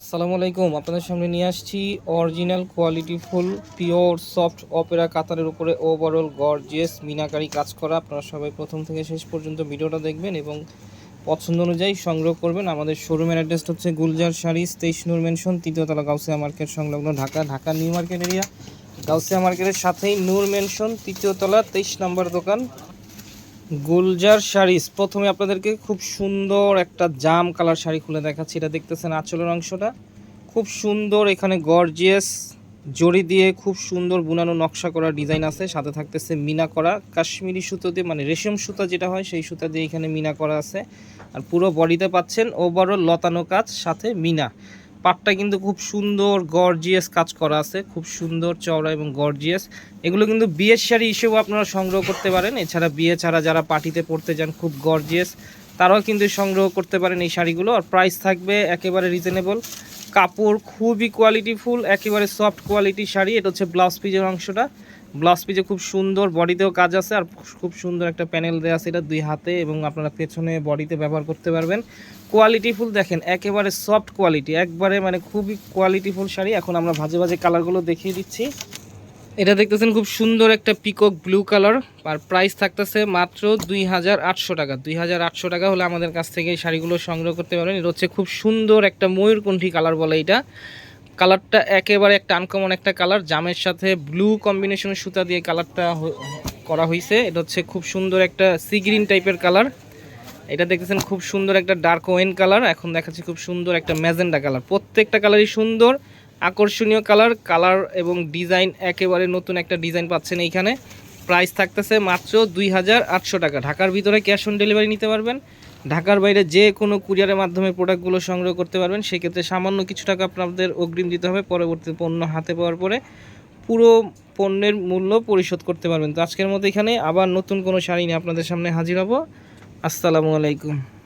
আসসালামু আলাইকুম, আপনাদের সামনে নিয়ে আসছি original quality full pure soft opera কাতারের উপরে ওভারঅল গর্জিয়াস মিনাকারি কাজ করা। আপনারা সবাই প্রথম থেকে শেষ পর্যন্ত ভিডিওটা দেখবেন এবং পছন্দ অনুযায়ী সংগ্রহ করবেন। আমাদের শোরুমের অ্যাড্রেস হচ্ছে গুলজার শাড়িস তেইশ নূর মেনশন তৃতীয়তলা গাউসিয়া মার্কেট সংলগ্ন Dhaka Dhaka New Market area Gausia মার্কেটের সাথেই নূর মেনশন তৃতীয়তলা, তেইশ নম্বর দোকান। গুলজার শাড়িস প্রথমে আপনাদেরকে খুব সুন্দর একটা জাম কালার শাড়ি খুলে দেখাচ্ছি। এটা দেখতেছেন আঁচলের অংশটা। খুব সুন্দর এখানে গর্জিয়াস জড়ি দিয়ে খুব সুন্দর বুনানো নকশা করা ডিজাইন আছে। সাথে থাকতেছে মিনা করা। কাশ্মীরি সুতো দিয়ে মানে রেশম সুতা যেটা হয়, সেই সুতা দিয়ে এখানে মিনা করা আছে। আর পুরো বডিতে পাচ্ছেন ওভারঅল লতানো কাজ, সাথে মিনা। পাটটা কিন্তু খুব সুন্দর গর্জিয়াস কাজ করা আছে, খুব সুন্দর চওড়া এবং গর্জিয়াস এগুলো কিন্তু বিয়ের শাড়ি হিসেবেও আপনারা সংগ্রহ করতে পারেন, এছাড়া বিয়ে ছাড়া যারা পার্টিতে পড়তে যান, খুব গর্জিয়াস তারাও কিন্তু সংগ্রহ করতে পারেন এই শাড়িগুলো, আর প্রাইস থাকবে একেবারে রিজনেবল কাপড় খুবই কোয়ালিটিফুল একেবারে সফট কোয়ালিটির শাড়ি, এটা হচ্ছে ব্লাউজ পিজের অংশটা। ব্লাউজ পিজে খুব সুন্দর বডিতেও কাজ আছে আর খুব সুন্দর একটা প্যানেল দেওয়া আছে এটা দুই হাতে এবং আপনারা পেছনে বডিতে ব্যবহার করতে পারবেন। কোয়ালিটিফুল দেখেন, একেবারে সফট কোয়ালিটি একবারে মানে খুবই কোয়ালিটিফুল শাড়ি। এখন আমরা ভাজে ভাজে কালারগুলো দেখিয়ে দিচ্ছি। এটা দেখতেছেন খুব সুন্দর একটা পিকক ব্লু কালার আর প্রাইস থাকতেছে মাত্র দুই হাজার আটশো টাকা। দুই হাজার আটশো টাকা হলে আমাদের কাছ থেকে এই শাড়িগুলো সংগ্রহ করতে পারবেন। এটা হচ্ছে খুব সুন্দর একটা ময়ূরকণ্ঠী কালার বলে এটা। কালারটা একেবারে একটা আনকমন একটা কালার। জামের সাথে ব্লু কম্বিনেশনের সুতা দিয়ে কালারটা করা হয়েছে এটা হচ্ছে খুব সুন্দর একটা সি গ্রিন টাইপের কালার। এটা দেখতেছেন খুব সুন্দর একটা ডার্ক ওয়েন কালার। এখন দেখাচ্ছি খুব সুন্দর একটা ম্যাজেন্ডা কালার। প্রত্যেকটা কালারই সুন্দর, আকর্ষণীয় কালার। কালার এবং ডিজাইন একেবারে নতুন একটা ডিজাইন পাচ্ছেন এইখানে। প্রাইস থাকতেছে মাত্র দুই হাজার আটশো টাকা। ঢাকার ভিতরে ক্যাশ অন ডেলিভারি নিতে পারবেন। ঢাকার বাইরে যে কোনো কুরিয়ারের মাধ্যমে প্রোডাক্টগুলো সংগ্রহ করতে পারবেন, সেক্ষেত্রে সামান্য কিছু টাকা আপনাদের অগ্রিম দিতে হবে। পরবর্তী পণ্য হাতে পাওয়ার পরে পুরো পণ্যের মূল্য পরিশোধ করতে পারবেন। তো আজকের মতো এখানে আবার নতুন কোনো শাড়ি নিয়ে আপনাদের সামনে হাজির হব। আসসালামু আলাইকুম।